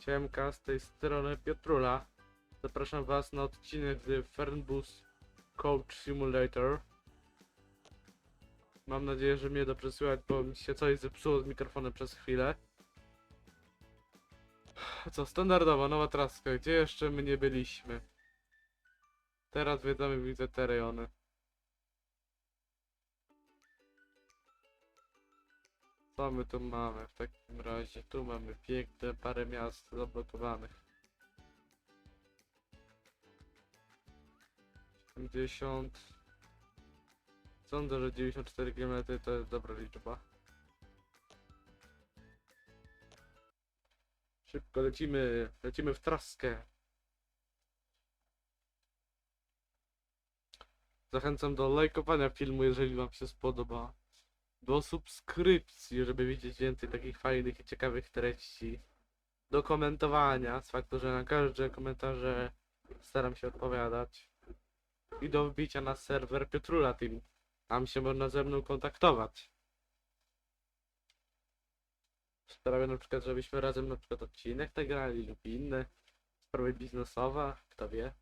Siemka, z tej strony Piotrula. Zapraszam was na odcinek z Fernbus Coach Simulator. Mam nadzieję, że mnie dobrze słychać, bo mi się coś zepsuło z mikrofonem przez chwilę. Co, standardowo, nowa traska. Gdzie jeszcze my nie byliśmy? Teraz wiedzamy, widzę te rejony. Co my tu mamy w takim razie? Tu mamy piękne parę miast zablokowanych. 70 Sądzę, że 94 km to jest dobra liczba. Szybko lecimy, lecimy w traskę. Zachęcam do lajkowania filmu, jeżeli wam się spodoba do subskrypcji, żeby widzieć więcej takich fajnych i ciekawych treści. Do komentowania, z faktu, że na każde komentarze staram się odpowiadać. I do wbicia na serwer Piotrula Team. Tam się można ze mną kontaktować. Sprawię na przykład, żebyśmy razem na przykład odcinek nagrali lub inne sprawy biznesowe, kto wie.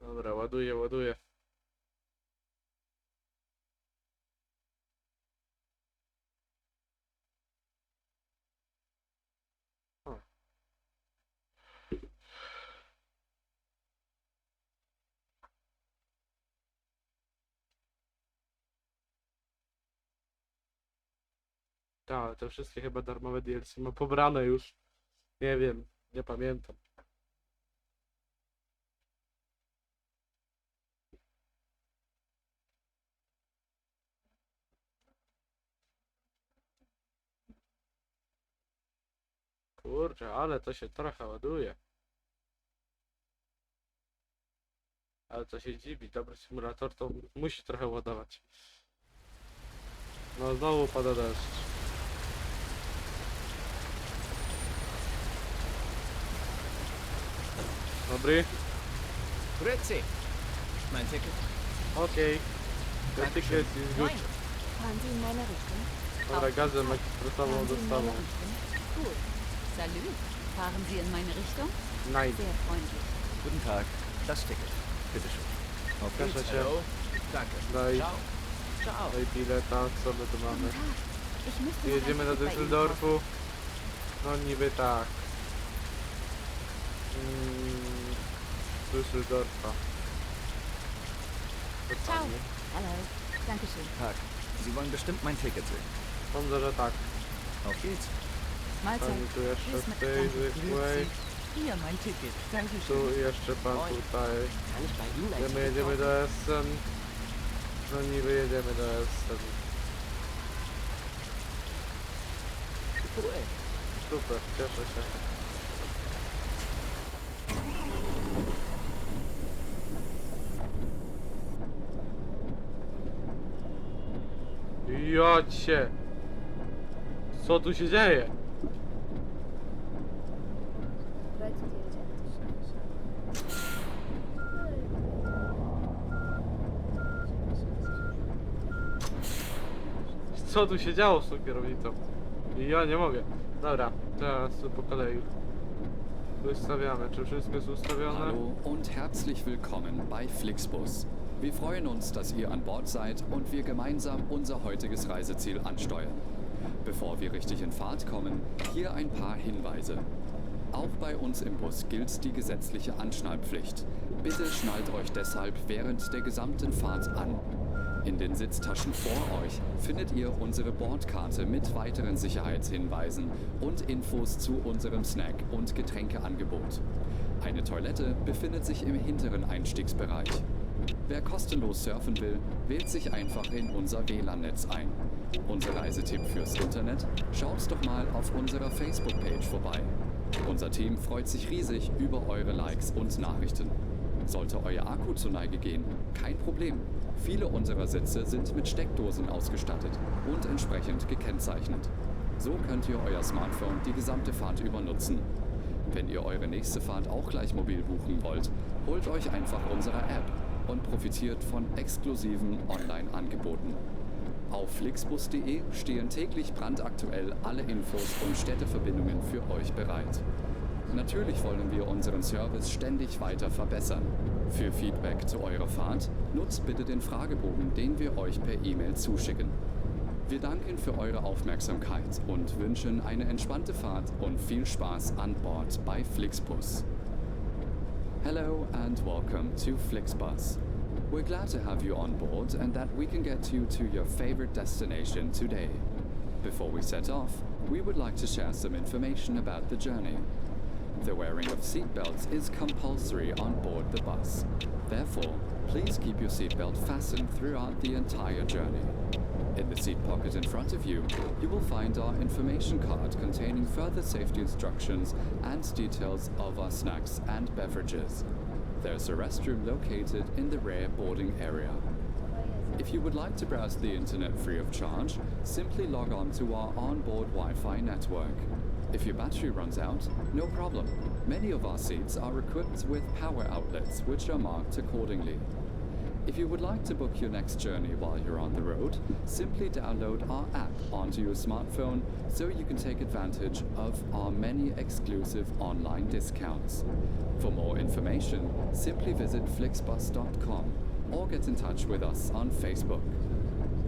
Dobra, ładuję, ładuję. Tak, te wszystkie chyba darmowe DLC ma pobrane już. Nie wiem, nie pamiętam. Kurczę, ale to się trochę ładuje. Ale to się dziwi, dobry symulator to musi trochę ładować. No znowu pada deszcz. Dobry? Grüezi. Mein Ticket? Okej. Ticket. Fahren Sie in meine Richtung? Dobra, gazem ekspresową Fahren Sie in dostawą. meine Richtung? Gut. Salut. Fahren Sie in meine Richtung? Nein. Sehr freundlich. Guten Tag. Das Ticket. Bitte schön. Auf Proszę cię. Hallo. Danke. Daj, Ciao. Ciao. daj bileta, co my tu mamy? Guten Tag. Ich müsste noch ein Jedziemy do Ticket bei Ihnen Düsseldorfu. No niby tak. Mm, Ciao. Hallo. Dankeschön. Tag. Sie wollen bestimmt mein Ticket sehen. Sądzę, że tak. Auf geht's. Mahlzeit. Pani tu jeszcze w tej zwykłej. Hier mein Ticket. Tu jeszcze pan tutaj. Gdzie my jedziemy do Essen. No niby jedziemy do Essen. Super, cieszę się. Jocie! Co tu się dzieje? Co tu się działo z tą kierownicą? Ja nie mogę. Dobra, teraz po kolei. Ustawiamy. Czy wszystko jest ustawione? Hallo und herzlich willkommen bei Flixbus. Wir freuen uns, dass ihr an Bord seid und wir gemeinsam unser heutiges Reiseziel ansteuern. Bevor wir richtig in Fahrt kommen, hier ein paar Hinweise. Auch bei uns im Bus gilt die gesetzliche Anschnallpflicht. Bitte schnallt euch deshalb während der gesamten Fahrt an. In den Sitztaschen vor euch findet ihr unsere Bordkarte mit weiteren Sicherheitshinweisen und Infos zu unserem Snack- und Getränkeangebot. Eine Toilette befindet sich im hinteren Einstiegsbereich. Wer kostenlos surfen will, wählt sich einfach in unser WLAN-Netz ein. Unser Reisetipp fürs Internet? Schaut doch mal auf unserer Facebook-Page vorbei. Unser Team freut sich riesig über eure Likes und Nachrichten. Sollte euer Akku zur Neige gehen, kein Problem. Viele unserer Sitze sind mit Steckdosen ausgestattet und entsprechend gekennzeichnet. So könnt ihr euer Smartphone die gesamte Fahrt über nutzen. Wenn ihr eure nächste Fahrt auch gleich mobil buchen wollt, holt euch einfach unsere App. Und profitiert von exklusiven Online-Angeboten. Auf flixbus.de stehen täglich brandaktuell alle Infos und Städteverbindungen für euch bereit. Natürlich wollen wir unseren Service ständig weiter verbessern. Für Feedback zu eurer Fahrt nutzt bitte den Fragebogen, den wir euch per E-Mail zuschicken. Wir danken für eure Aufmerksamkeit und wünschen eine entspannte Fahrt und viel Spaß an Bord bei Flixbus. Hello and welcome to Flixbus. We're glad to have you on board and that we can get you to your favorite destination today. Before we set off, we would like to share some information about the journey. The wearing of seatbelts is compulsory on board the bus. Therefore, please keep your seatbelt fastened throughout the entire journey. In the seat pocket in front of you, you will find our information card containing further safety instructions and details of our snacks and beverages. There's a restroom located in the rear boarding area. If you would like to browse the internet free of charge, simply log on to our onboard Wi Fi network. If your battery runs out, no problem. Many of our seats are equipped with power outlets, which are marked accordingly. If you would like to book your next journey while you're on the road, simply download our app onto your smartphone so you can take advantage of our many exclusive online discounts. For more information, simply visit flixbus.com or get in touch with us on Facebook.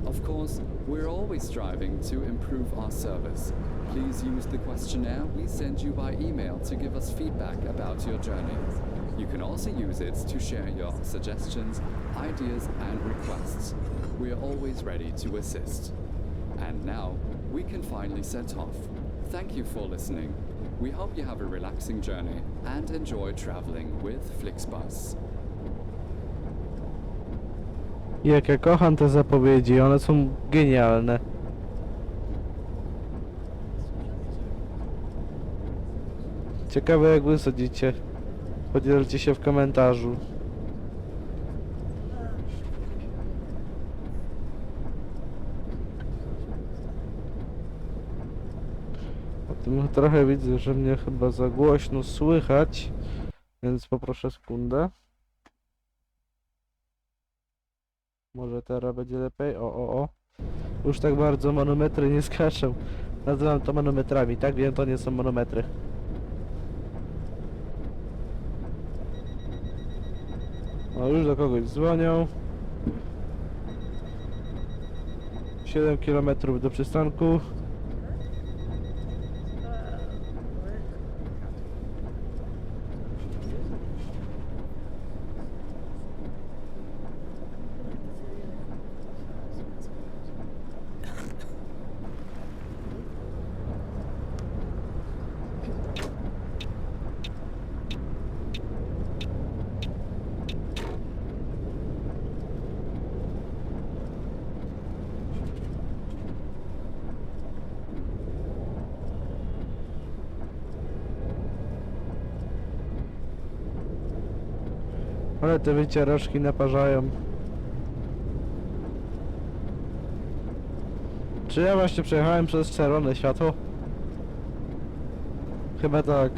Of course, we're always striving to improve our service. Please use the questionnaire we send you by email to give us feedback about your journey. You can also use it to share your suggestions, ideas, and requests. We are always ready to assist. And now, we can finally set off. Thank you for listening. We hope you have a relaxing journey and enjoy traveling with Flixbus. Jak ja kocham te zapowiedzi, one są genialne. Ciekawe jak wy sądzicie. Podzielcie się w komentarzu. O tym trochę widzę, że mnie chyba za głośno słychać, więc poproszę sekundę. Może teraz będzie lepiej? O, o, o. Już tak bardzo manometry nie skaczą. Nazywam to manometrami, tak? Wiem, to nie są manometry. O, już do kogoś dzwonią. 7 km do przystanku. Ale te wycieraczki naparzają. Czy ja właśnie przejechałem przez czerwone światło? Chyba tak.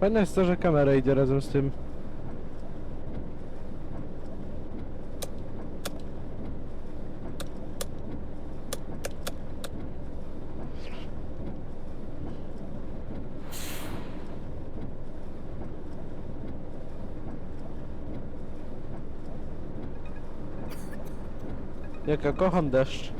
Fajne jest to, że kamera idzie razem z tym. Jak ja kocham deszcz.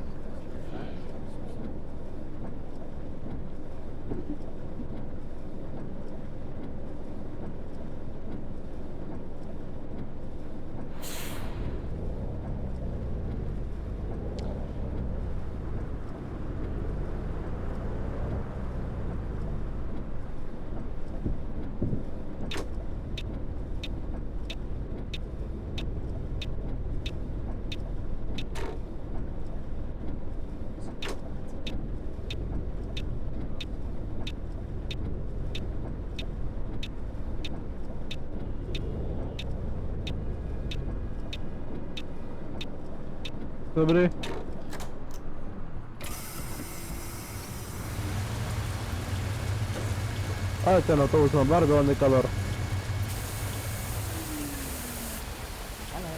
Dobry. Ale ten autobus ma bardzo ładny kolor. Hallo.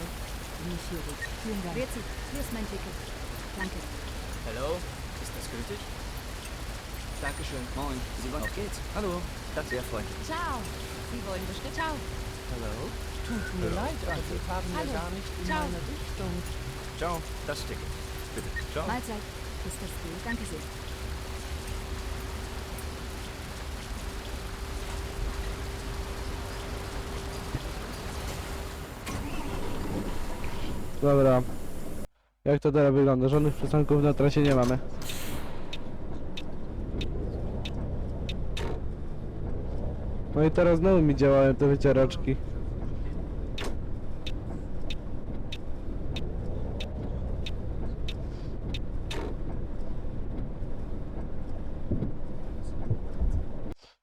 Initiiere. Vielen Dank. Hier ist mein Ticket. Danke. Hallo? Ist das gültig? Dankeschön. Moin. Sie wollen... Auf geht's. Hallo. Das ist sehr freundlich. Ciao. Sie wollen bestimmt... Ciao. Hallo? Tut mir leid, aber Sie fahren ja gar nicht in Ciao. meine Richtung. Ciao. Das Ticket. Bitte. Ciao. Mahlzeit. Ist das gut? Danke sehr. Dobra. Jak to teraz wygląda? Żadnych przystanków na trasie nie mamy. No i teraz znowu mi działają te wycieraczki.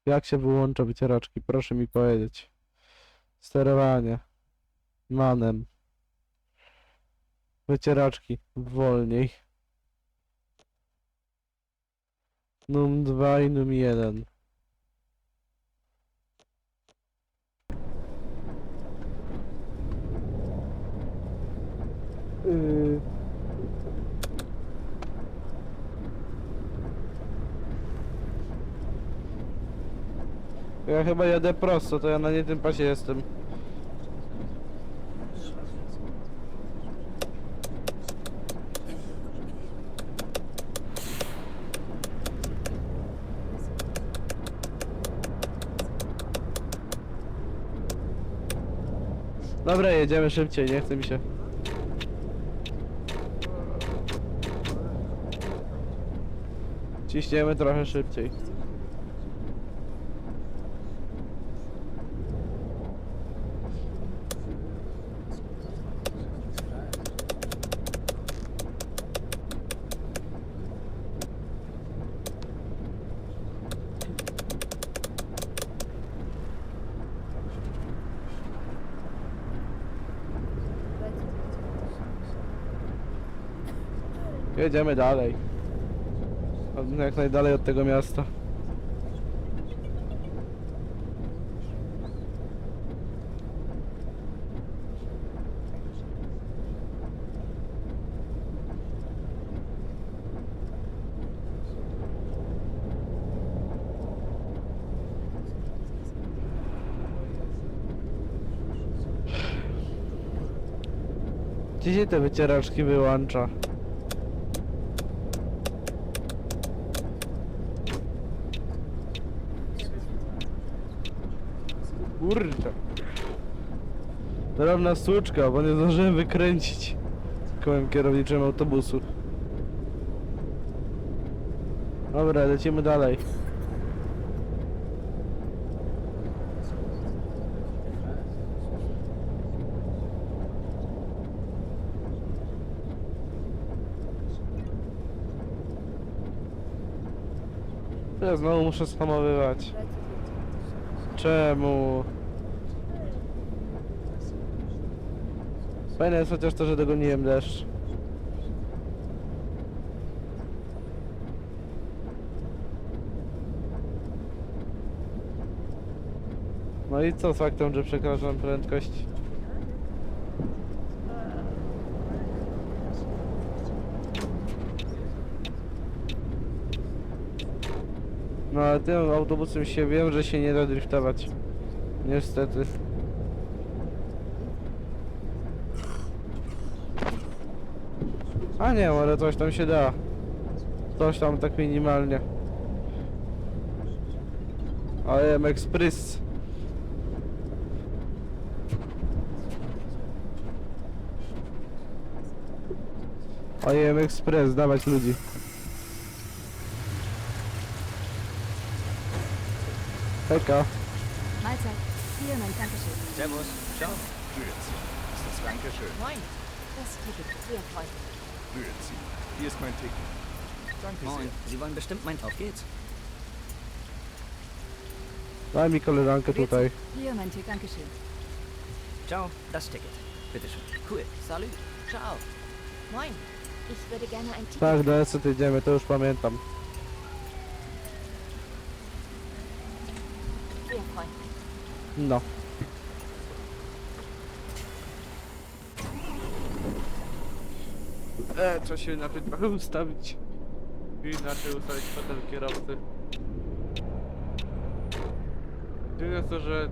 Jak się wyłącza wycieraczki? Proszę mi powiedzieć. Sterowanie. Manem. Wycieraczki. Wolniej. Num 2 i num 1. Yy. Ja chyba jadę prosto, to ja na nie tym pasie jestem. Dobra, jedziemy szybciej, nie chce mi się. Ciśniemy trochę szybciej. Jedziemy dalej. Jak najdalej od tego miasta. Gdzie się te wycieraczki wyłącza? Kurczę. Drobna słuczka, bo nie zdążyłem wykręcić kołem kierowniczym autobusu. Dobra, lecimy dalej. Ja znowu muszę spamowywać. Czemu? Fajne jest chociaż to, że dogoniłem deszcz. No i co z faktem, że przekraczam prędkość? No ale tym autobusem się wiem, że się nie da driftować. Niestety. A nie, ale coś tam się da. Coś tam tak minimalnie. I am Express. I am Express, dawać ludzi. Hejka. Mahlzeit. Hier mein Dankeschön. Servus. Ciao. Das Dankeschön. Moin. Das Ticket. Sehr freundlich. Grüezi. Hier ist mein Ticket. Danke Moin. Sie wollen bestimmt mein... Auf geht's. Daj mi koleżankę tutaj. Hier mein Ticket. Dankeschön. Ciao. Das Ticket. Bitte schön. Cool. Salut. Ciao. Moin. Ich würde gerne ein Ticket. Tak, do Eset jedziemy, to już pamiętam. Sehr freundlich. No. E, trzeba się inaczej trochę ustawić. Inaczej ustawić fotel kierowcy. Dziwne jest to, że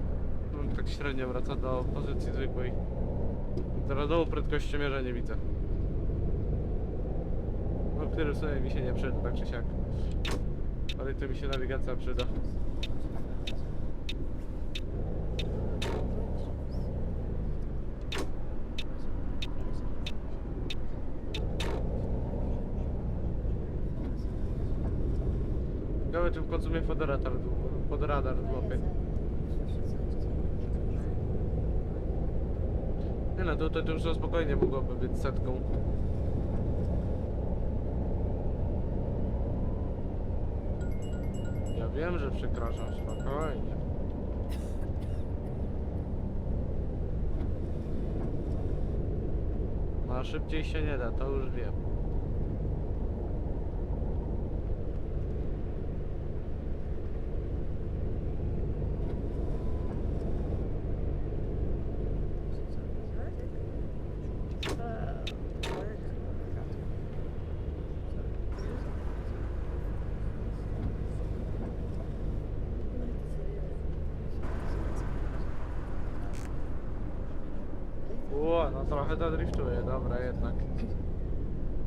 no, tak średnio wraca do pozycji zwykłej. Teraz nową prędkościomierza nie widzę. No, który w sumie mi się nie przyda, tak czy siak. Ale to mi się nawigacja przyda. Ciekawe czy w końcu mnie podradar, podradar złapie. Nie no, tutaj to już na spokojnie mogłoby być setką. Ja wiem, że przekraczam spokojnie. No szybciej się nie da, to już wiem. Trochę to driftuję, dobra jednak.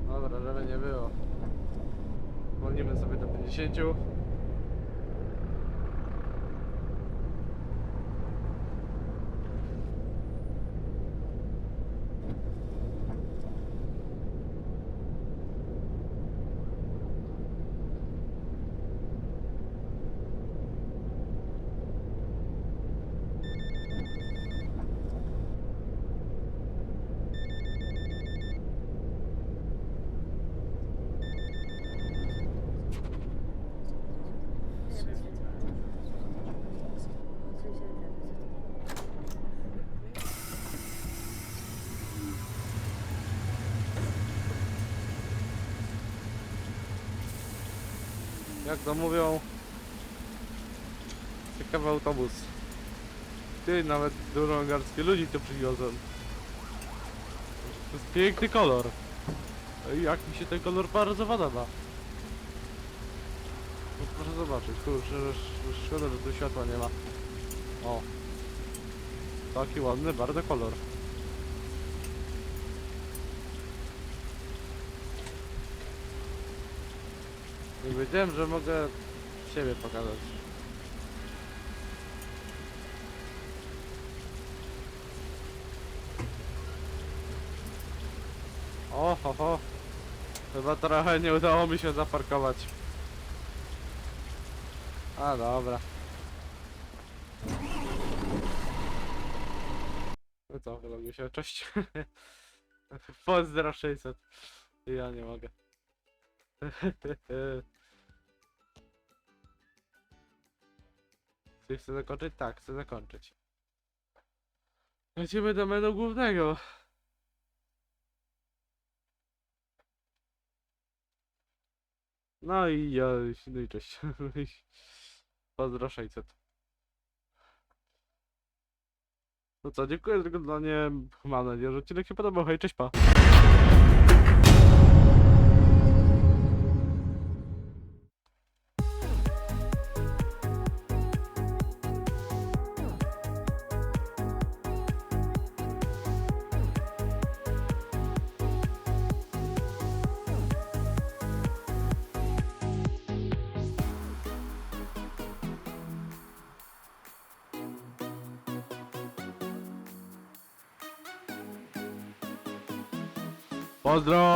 Dobra, żeby nie było. Wolnimy sobie do 50. Jak to mówią? Ciekawy autobus. Ty, nawet dużo garstki ludzi tu przywiozłem. To jest piękny kolor. Jak mi się ten kolor bardzo podoba. No, proszę zobaczyć, kurczę, szkoda, że tu światła nie ma. O. Taki ładny, bardzo kolor. Nie wiedziałem, że mogę siebie pokazać. O, ho, ho. Chyba trochę nie udało mi się zaparkować. A, dobra. No co, mi się, cześć. Pozdro 600. Ja nie mogę. Czy chcę zakończyć? Tak, chcę zakończyć. Lecimy do menu głównego. No i ja, no i cześć. Pozdro 600. No co, dziękuję za oglądanie. Mam nadzieję, że odcinek się podobał. Hej, cześć, pa. Pozdro!